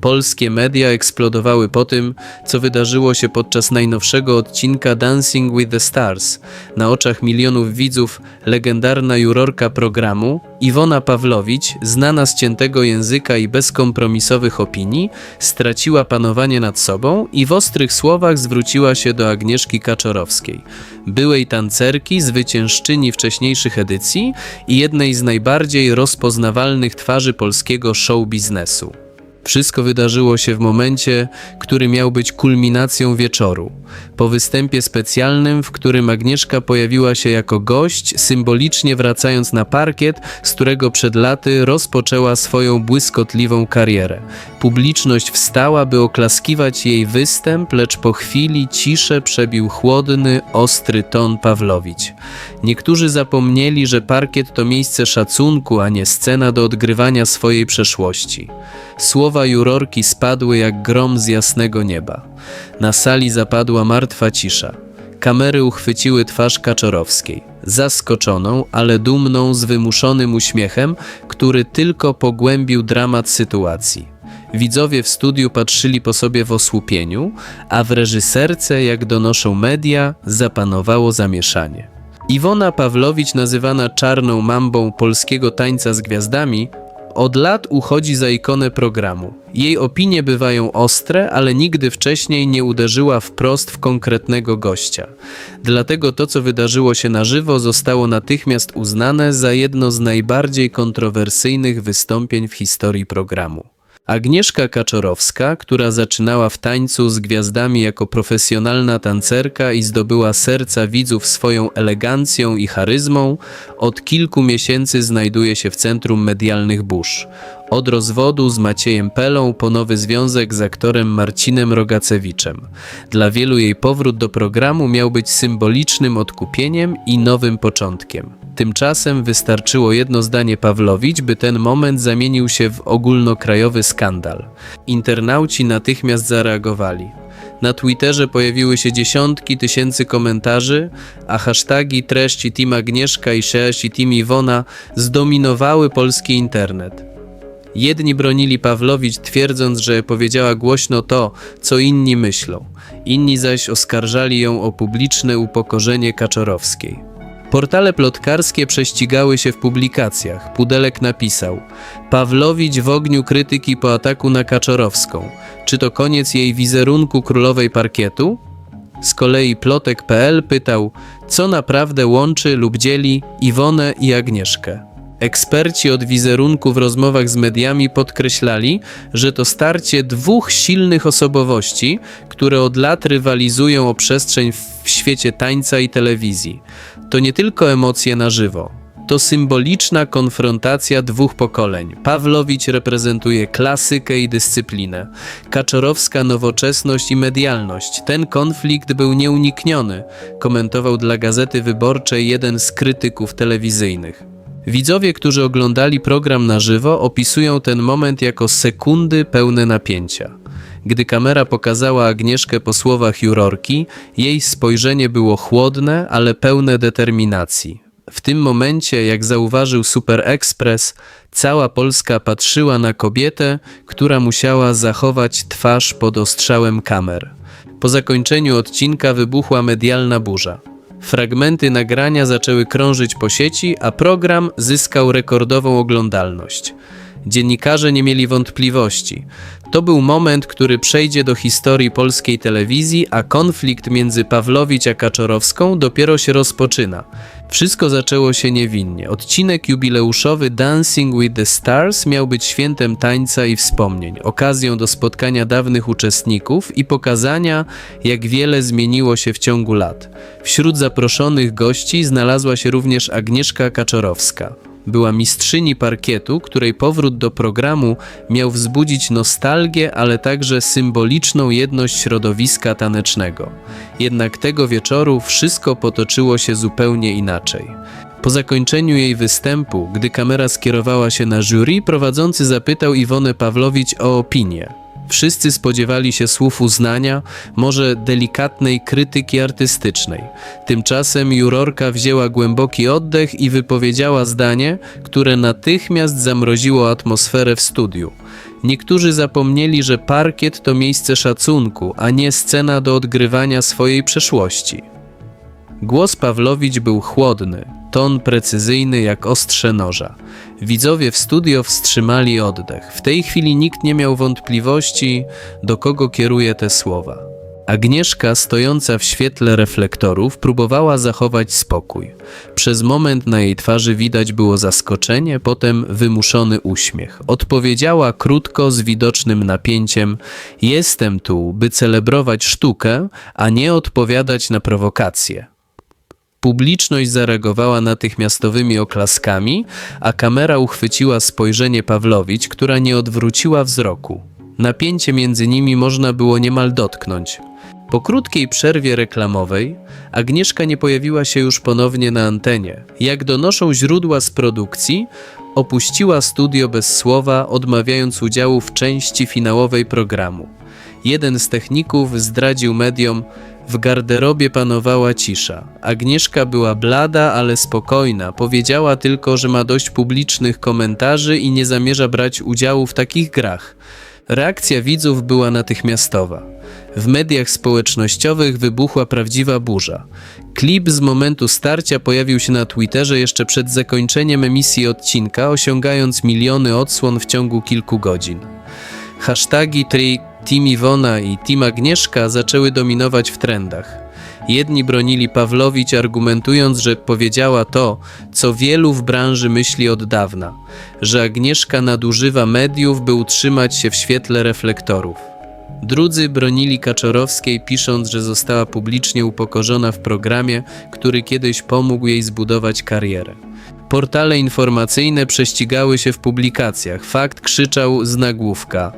Polskie media eksplodowały po tym, co wydarzyło się podczas najnowszego odcinka Dancing with the Stars. Na oczach milionów widzów legendarna jurorka programu Iwona Pawlowicz, znana z ciętego języka i bezkompromisowych opinii, straciła panowanie nad sobą i w ostrych słowach zwróciła się do Agnieszki Kaczorowskiej, byłej tancerki, zwyciężczyni wcześniejszych edycji i jednej z najbardziej rozpoznawalnych twarzy polskiego show biznesu. Wszystko wydarzyło się w momencie, który miał być kulminacją wieczoru. Po występie specjalnym, w którym Agnieszka pojawiła się jako gość, symbolicznie wracając na parkiet, z którego przed laty rozpoczęła swoją błyskotliwą karierę. Publiczność wstała, by oklaskiwać jej występ, lecz po chwili ciszę przebił chłodny, ostry ton Pawlowicz. Niektórzy zapomnieli, że parkiet to miejsce szacunku, a nie scena do odgrywania swojej przeszłości. Słowa jurorki spadły jak grom z jasnego nieba. Na sali zapadła martwa cisza. Kamery uchwyciły twarz Kaczorowskiej, zaskoczoną, ale dumną, z wymuszonym uśmiechem, który tylko pogłębił dramat sytuacji. Widzowie w studiu patrzyli po sobie w osłupieniu, a w reżyserce, jak donoszą media, zapanowało zamieszanie. Iwona Pawlowicz, nazywana czarną mambą polskiego tańca z gwiazdami, od lat uchodzi za ikonę programu. Jej opinie bywają ostre, ale nigdy wcześniej nie uderzyła wprost w konkretnego gościa. Dlatego to, co wydarzyło się na żywo, zostało natychmiast uznane za jedno z najbardziej kontrowersyjnych wystąpień w historii programu. Agnieszka Kaczorowska, która zaczynała w tańcu z gwiazdami jako profesjonalna tancerka i zdobyła serca widzów swoją elegancją i charyzmą, od kilku miesięcy znajduje się w centrum medialnych burz. Od rozwodu z Maciejem Pelą po nowy związek z aktorem Marcinem Rogacewiczem. Dla wielu jej powrót do programu miał być symbolicznym odkupieniem i nowym początkiem. Tymczasem wystarczyło jedno zdanie Pawlowicz, by ten moment zamienił się w ogólnokrajowy skandal. Internauci natychmiast zareagowali. Na Twitterze pojawiły się dziesiątki tysięcy komentarzy, a hasztagi treści Team Agnieszka i Sześć i Team Iwona zdominowały polski internet. Jedni bronili Pawlowicz, twierdząc, że powiedziała głośno to, co inni myślą. Inni zaś oskarżali ją o publiczne upokorzenie Kaczorowskiej. Portale plotkarskie prześcigały się w publikacjach. Pudelek napisał: Pawlowicz w ogniu krytyki po ataku na Kaczorowską. Czy to koniec jej wizerunku królowej parkietu? Z kolei plotek.pl pytał, co naprawdę łączy lub dzieli Iwonę i Agnieszkę. Eksperci od wizerunku w rozmowach z mediami podkreślali, że to starcie dwóch silnych osobowości, które od lat rywalizują o przestrzeń w świecie tańca i telewizji. To nie tylko emocje na żywo. To symboliczna konfrontacja dwóch pokoleń. Pawlowicz reprezentuje klasykę i dyscyplinę, Kaczorowska nowoczesność i medialność. Ten konflikt był nieunikniony, komentował dla Gazety Wyborczej jeden z krytyków telewizyjnych. Widzowie, którzy oglądali program na żywo, opisują ten moment jako sekundy pełne napięcia. Gdy kamera pokazała Agnieszkę po słowach jurorki, jej spojrzenie było chłodne, ale pełne determinacji. W tym momencie, jak zauważył Super Express, cała Polska patrzyła na kobietę, która musiała zachować twarz pod ostrzałem kamer. Po zakończeniu odcinka wybuchła medialna burza. Fragmenty nagrania zaczęły krążyć po sieci, a program zyskał rekordową oglądalność. Dziennikarze nie mieli wątpliwości. To był moment, który przejdzie do historii polskiej telewizji, a konflikt między Pawlowicz a Kaczorowską dopiero się rozpoczyna. Wszystko zaczęło się niewinnie. Odcinek jubileuszowy Dancing with the Stars miał być świętem tańca i wspomnień, okazją do spotkania dawnych uczestników i pokazania, jak wiele zmieniło się w ciągu lat. Wśród zaproszonych gości znalazła się również Agnieszka Kaczorowska. Była mistrzyni parkietu, której powrót do programu miał wzbudzić nostalgię, ale także symboliczną jedność środowiska tanecznego. Jednak tego wieczoru wszystko potoczyło się zupełnie inaczej. Po zakończeniu jej występu, gdy kamera skierowała się na jury, prowadzący zapytał Iwonę Pawlowicz o opinię. Wszyscy spodziewali się słów uznania, może delikatnej krytyki artystycznej. Tymczasem jurorka wzięła głęboki oddech i wypowiedziała zdanie, które natychmiast zamroziło atmosferę w studiu. Niektórzy zapomnieli, że parkiet to miejsce szacunku, a nie scena do odgrywania swojej przeszłości. Głos Pawlowicz był chłodny, ton precyzyjny jak ostrze noża. Widzowie w studio wstrzymali oddech. W tej chwili nikt nie miał wątpliwości, do kogo kieruje te słowa. Agnieszka, stojąca w świetle reflektorów, próbowała zachować spokój. Przez moment na jej twarzy widać było zaskoczenie, potem wymuszony uśmiech. Odpowiedziała krótko, z widocznym napięciem: Jestem tu, by celebrować sztukę, a nie odpowiadać na prowokacje. Publiczność zareagowała natychmiastowymi oklaskami, a kamera uchwyciła spojrzenie Pawlowicz, która nie odwróciła wzroku. Napięcie między nimi można było niemal dotknąć. Po krótkiej przerwie reklamowej Agnieszka nie pojawiła się już ponownie na antenie. Jak donoszą źródła z produkcji, opuściła studio bez słowa, odmawiając udziału w części finałowej programu. Jeden z techników zdradził mediom, w garderobie panowała cisza. Agnieszka była blada, ale spokojna. Powiedziała tylko, że ma dość publicznych komentarzy i nie zamierza brać udziału w takich grach. Reakcja widzów była natychmiastowa. W mediach społecznościowych wybuchła prawdziwa burza. Klip z momentu starcia pojawił się na Twitterze jeszcze przed zakończeniem emisji odcinka, osiągając miliony odsłon w ciągu kilku godzin. Hasztagi tri Team Iwona i Team Agnieszka zaczęły dominować w trendach. Jedni bronili Pawlowicz, argumentując, że powiedziała to, co wielu w branży myśli od dawna, że Agnieszka nadużywa mediów, by utrzymać się w świetle reflektorów. Drudzy bronili Kaczorowskiej, pisząc, że została publicznie upokorzona w programie, który kiedyś pomógł jej zbudować karierę. Portale informacyjne prześcigały się w publikacjach. Fakt krzyczał z nagłówka: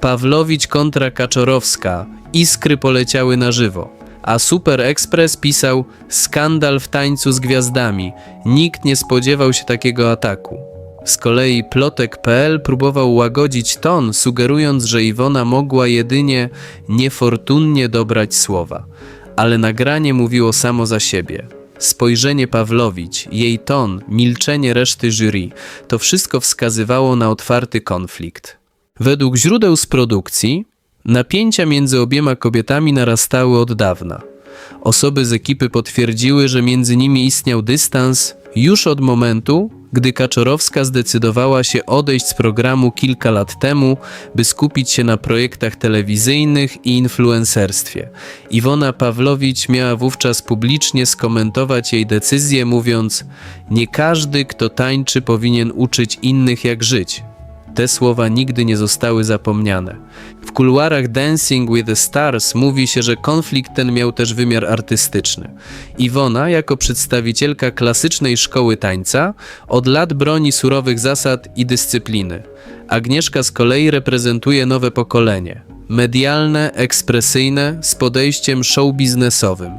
Pawlowicz kontra Kaczorowska. Iskry poleciały na żywo. A Super Express pisał: Skandal w tańcu z gwiazdami. Nikt nie spodziewał się takiego ataku. Z kolei plotek.pl próbował łagodzić ton, sugerując, że Iwona mogła jedynie niefortunnie dobrać słowa. Ale nagranie mówiło samo za siebie. Spojrzenie Pawlowicz, jej ton, milczenie reszty jury to wszystko wskazywało na otwarty konflikt. Według źródeł z produkcji, napięcia między obiema kobietami narastały od dawna. Osoby z ekipy potwierdziły, że między nimi istniał dystans już od momentu, gdy Kaczorowska zdecydowała się odejść z programu kilka lat temu, by skupić się na projektach telewizyjnych i influencerstwie. Iwona Pawlowicz miała wówczas publicznie skomentować jej decyzję, mówiąc: Nie każdy, kto tańczy, powinien uczyć innych, jak żyć. Te słowa nigdy nie zostały zapomniane. W kuluarach Dancing with the Stars mówi się, że konflikt ten miał też wymiar artystyczny. Iwona, jako przedstawicielka klasycznej szkoły tańca, od lat broni surowych zasad i dyscypliny. Agnieszka z kolei reprezentuje nowe pokolenie. Medialne, ekspresyjne, z podejściem show biznesowym.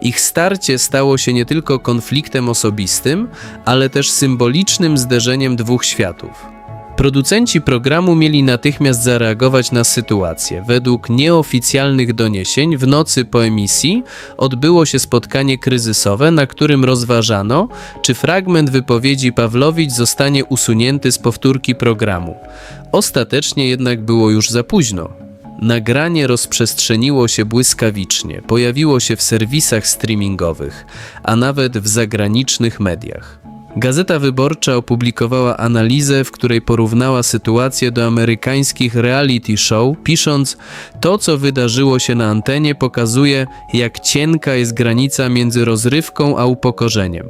Ich starcie stało się nie tylko konfliktem osobistym, ale też symbolicznym zderzeniem dwóch światów. Producenci programu mieli natychmiast zareagować na sytuację. Według nieoficjalnych doniesień w nocy po emisji odbyło się spotkanie kryzysowe, na którym rozważano, czy fragment wypowiedzi Pawlowicz zostanie usunięty z powtórki programu. Ostatecznie jednak było już za późno. Nagranie rozprzestrzeniło się błyskawicznie, pojawiło się w serwisach streamingowych, a nawet w zagranicznych mediach. Gazeta Wyborcza opublikowała analizę, w której porównała sytuację do amerykańskich reality show, pisząc: To, co wydarzyło się na antenie, pokazuje, jak cienka jest granica między rozrywką a upokorzeniem.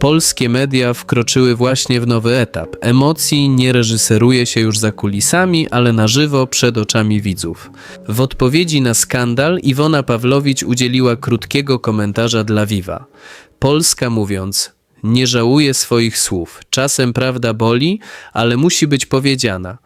Polskie media wkroczyły właśnie w nowy etap. Emocji nie reżyseruje się już za kulisami, ale na żywo przed oczami widzów. W odpowiedzi na skandal Iwona Pawlowicz udzieliła krótkiego komentarza dla Viva. Polska mówiąc: nie żałuję swoich słów. Czasem prawda boli, ale musi być powiedziana.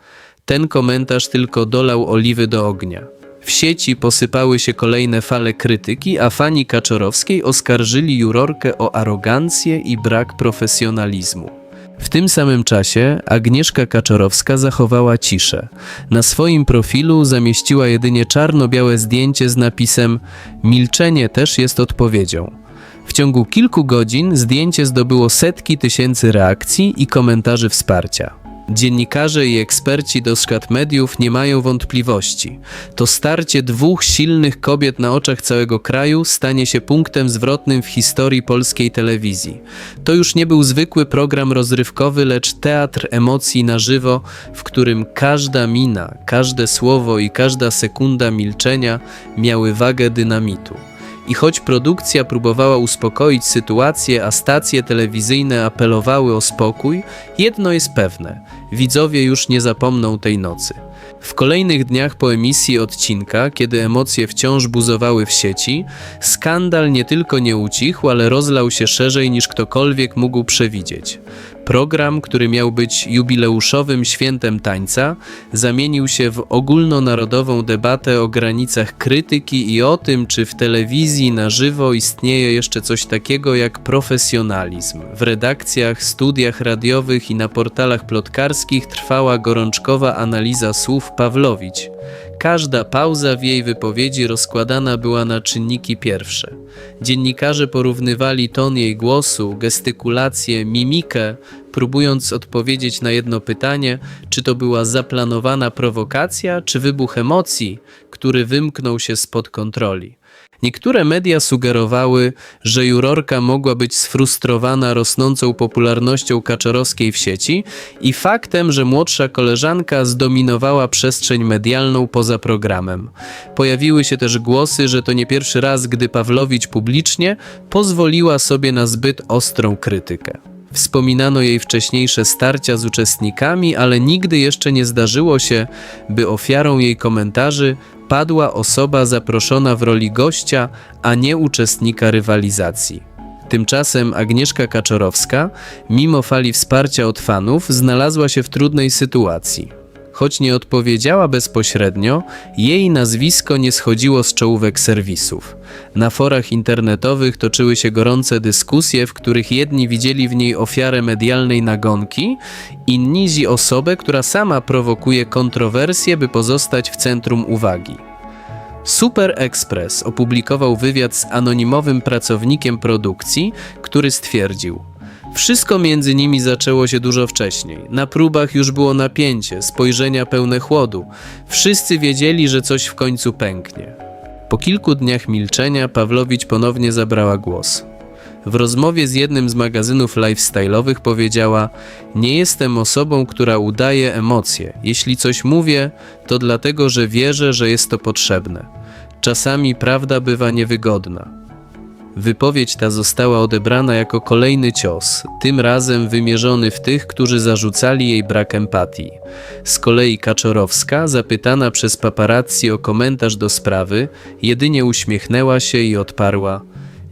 Ten komentarz tylko dolał oliwy do ognia. W sieci posypały się kolejne fale krytyki, a fani Kaczorowskiej oskarżyli jurorkę o arogancję i brak profesjonalizmu. W tym samym czasie Agnieszka Kaczorowska zachowała ciszę. Na swoim profilu zamieściła jedynie czarno-białe zdjęcie z napisem Milczenie też jest odpowiedzią. W ciągu kilku godzin zdjęcie zdobyło setki tysięcy reakcji i komentarzy wsparcia. Dziennikarze i eksperci do świat mediów nie mają wątpliwości. To starcie dwóch silnych kobiet na oczach całego kraju stanie się punktem zwrotnym w historii polskiej telewizji. To już nie był zwykły program rozrywkowy, lecz teatr emocji na żywo, w którym każda mina, każde słowo i każda sekunda milczenia miały wagę dynamitu. I choć produkcja próbowała uspokoić sytuację, a stacje telewizyjne apelowały o spokój, jedno jest pewne: widzowie już nie zapomną tej nocy. W kolejnych dniach po emisji odcinka, kiedy emocje wciąż buzowały w sieci, skandal nie tylko nie ucichł, ale rozlał się szerzej niż ktokolwiek mógł przewidzieć. Program, który miał być jubileuszowym świętem tańca, zamienił się w ogólnonarodową debatę o granicach krytyki i o tym, czy w telewizji na żywo istnieje jeszcze coś takiego jak profesjonalizm. W redakcjach, studiach radiowych i na portalach plotkarskich trwała gorączkowa analiza słów Pawlowicz. Każda pauza w jej wypowiedzi rozkładana była na czynniki pierwsze. Dziennikarze porównywali ton jej głosu, gestykulację, mimikę, próbując odpowiedzieć na jedno pytanie, czy to była zaplanowana prowokacja, czy wybuch emocji, który wymknął się spod kontroli. Niektóre media sugerowały, że jurorka mogła być sfrustrowana rosnącą popularnością Kaczorowskiej w sieci i faktem, że młodsza koleżanka zdominowała przestrzeń medialną poza programem. Pojawiły się też głosy, że to nie pierwszy raz, gdy Pawlowicz publicznie pozwoliła sobie na zbyt ostrą krytykę. Wspominano jej wcześniejsze starcia z uczestnikami, ale nigdy jeszcze nie zdarzyło się, by ofiarą jej komentarzy padła osoba zaproszona w roli gościa, a nie uczestnika rywalizacji. Tymczasem Agnieszka Kaczorowska, mimo fali wsparcia od fanów, znalazła się w trudnej sytuacji. Choć nie odpowiedziała bezpośrednio, jej nazwisko nie schodziło z czołówek serwisów. Na forach internetowych toczyły się gorące dyskusje, w których jedni widzieli w niej ofiarę medialnej nagonki, inni zi osobę, która sama prowokuje kontrowersje, by pozostać w centrum uwagi. Super Express opublikował wywiad z anonimowym pracownikiem produkcji, który stwierdził – wszystko między nimi zaczęło się dużo wcześniej. Na próbach już było napięcie, spojrzenia pełne chłodu. Wszyscy wiedzieli, że coś w końcu pęknie. Po kilku dniach milczenia Pawlowicz ponownie zabrała głos. W rozmowie z jednym z magazynów lifestyle'owych powiedziała: Nie jestem osobą, która udaje emocje. Jeśli coś mówię, to dlatego, że wierzę, że jest to potrzebne. Czasami prawda bywa niewygodna. Wypowiedź ta została odebrana jako kolejny cios, tym razem wymierzony w tych, którzy zarzucali jej brak empatii. Z kolei Kaczorowska, zapytana przez paparazzi o komentarz do sprawy, jedynie uśmiechnęła się i odparła: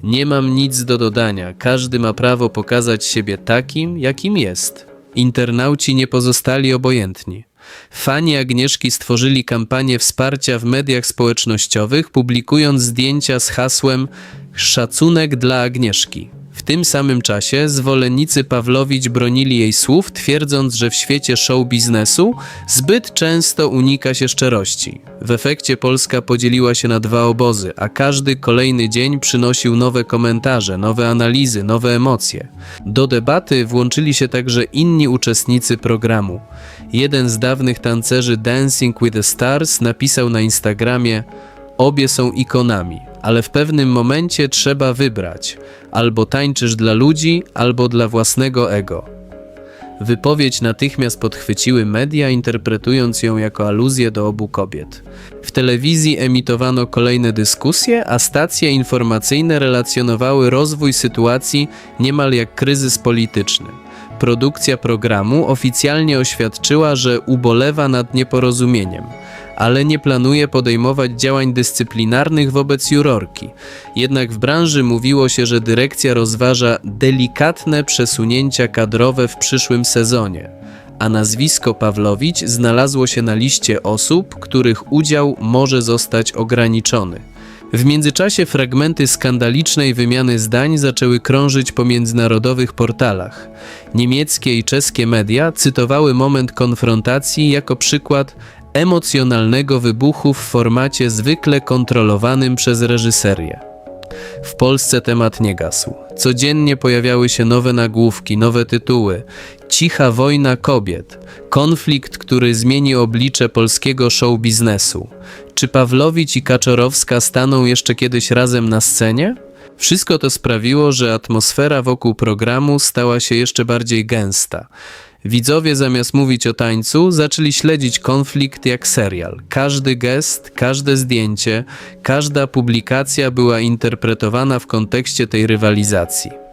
Nie mam nic do dodania, każdy ma prawo pokazać siebie takim, jakim jest. Internauci nie pozostali obojętni. Fani Agnieszki stworzyli kampanię wsparcia w mediach społecznościowych, publikując zdjęcia z hasłem Szacunek dla Agnieszki. W tym samym czasie zwolennicy Pawlowicz bronili jej słów, twierdząc, że w świecie show biznesu zbyt często unika się szczerości. W efekcie Polska podzieliła się na dwa obozy, a każdy kolejny dzień przynosił nowe komentarze, nowe analizy, nowe emocje. Do debaty włączyli się także inni uczestnicy programu. Jeden z dawnych tancerzy Dancing with the Stars napisał na Instagramie: Obie są ikonami, ale w pewnym momencie trzeba wybrać: albo tańczysz dla ludzi, albo dla własnego ego. Wypowiedź natychmiast podchwyciły media, interpretując ją jako aluzję do obu kobiet. W telewizji emitowano kolejne dyskusje, a stacje informacyjne relacjonowały rozwój sytuacji niemal jak kryzys polityczny. Produkcja programu oficjalnie oświadczyła, że ubolewa nad nieporozumieniem ale nie planuje podejmować działań dyscyplinarnych wobec jurorki. Jednak w branży mówiło się, że dyrekcja rozważa delikatne przesunięcia kadrowe w przyszłym sezonie, a nazwisko Pawlowicz znalazło się na liście osób, których udział może zostać ograniczony. W międzyczasie fragmenty skandalicznej wymiany zdań zaczęły krążyć po międzynarodowych portalach. Niemieckie i czeskie media cytowały moment konfrontacji jako przykład emocjonalnego wybuchu w formacie zwykle kontrolowanym przez reżyserię. W Polsce temat nie gasł. Codziennie pojawiały się nowe nagłówki, nowe tytuły. Cicha wojna kobiet. Konflikt, który zmieni oblicze polskiego show biznesu. Czy Pawlowicz i Kaczorowska staną jeszcze kiedyś razem na scenie? Wszystko to sprawiło, że atmosfera wokół programu stała się jeszcze bardziej gęsta. Widzowie zamiast mówić o tańcu, zaczęli śledzić konflikt jak serial. Każdy gest, każde zdjęcie, każda publikacja była interpretowana w kontekście tej rywalizacji.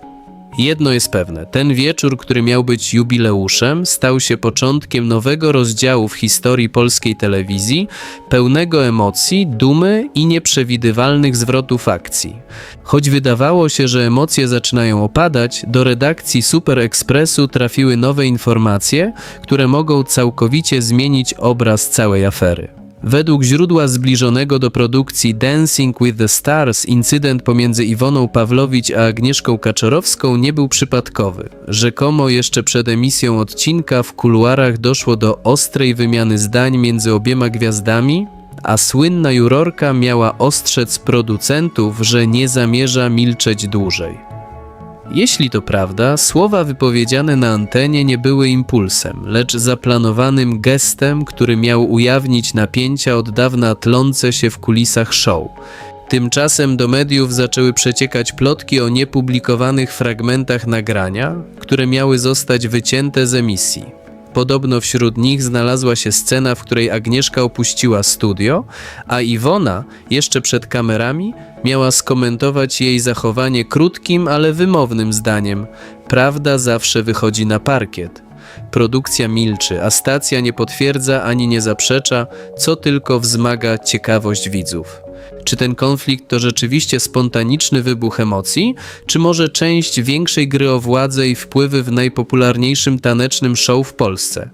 Jedno jest pewne: ten wieczór, który miał być jubileuszem, stał się początkiem nowego rozdziału w historii polskiej telewizji, pełnego emocji, dumy i nieprzewidywalnych zwrotów akcji. Choć wydawało się, że emocje zaczynają opadać, do redakcji Super Expressu trafiły nowe informacje, które mogą całkowicie zmienić obraz całej afery. Według źródła zbliżonego do produkcji Dancing with the Stars incydent pomiędzy Iwoną Pawlowicz a Agnieszką Kaczorowską nie był przypadkowy. Rzekomo jeszcze przed emisją odcinka w kuluarach doszło do ostrej wymiany zdań między obiema gwiazdami, a słynna jurorka miała ostrzec producentów, że nie zamierza milczeć dłużej. Jeśli to prawda, słowa wypowiedziane na antenie nie były impulsem, lecz zaplanowanym gestem, który miał ujawnić napięcia od dawna tlące się w kulisach show. Tymczasem do mediów zaczęły przeciekać plotki o niepublikowanych fragmentach nagrania, które miały zostać wycięte z emisji. Podobno wśród nich znalazła się scena, w której Agnieszka opuściła studio, a Iwona, jeszcze przed kamerami, miała skomentować jej zachowanie krótkim, ale wymownym zdaniem: Prawda zawsze wychodzi na parkiet. Produkcja milczy, a stacja nie potwierdza ani nie zaprzecza, co tylko wzmaga ciekawość widzów. Czy ten konflikt to rzeczywiście spontaniczny wybuch emocji, czy może część większej gry o władzę i wpływy w najpopularniejszym tanecznym show w Polsce?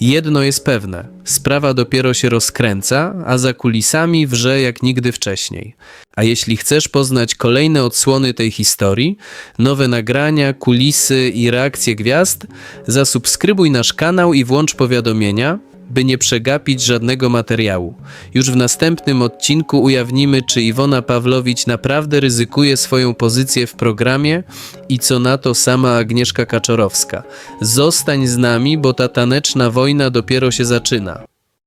Jedno jest pewne: sprawa dopiero się rozkręca, a za kulisami wrze jak nigdy wcześniej. A jeśli chcesz poznać kolejne odsłony tej historii, nowe nagrania, kulisy i reakcje gwiazd, zasubskrybuj nasz kanał i włącz powiadomienia, by nie przegapić żadnego materiału. Już w następnym odcinku ujawnimy, czy Iwona Pawlowicz naprawdę ryzykuje swoją pozycję w programie i co na to sama Agnieszka Kaczorowska. Zostań z nami, bo ta taneczna wojna dopiero się zaczyna.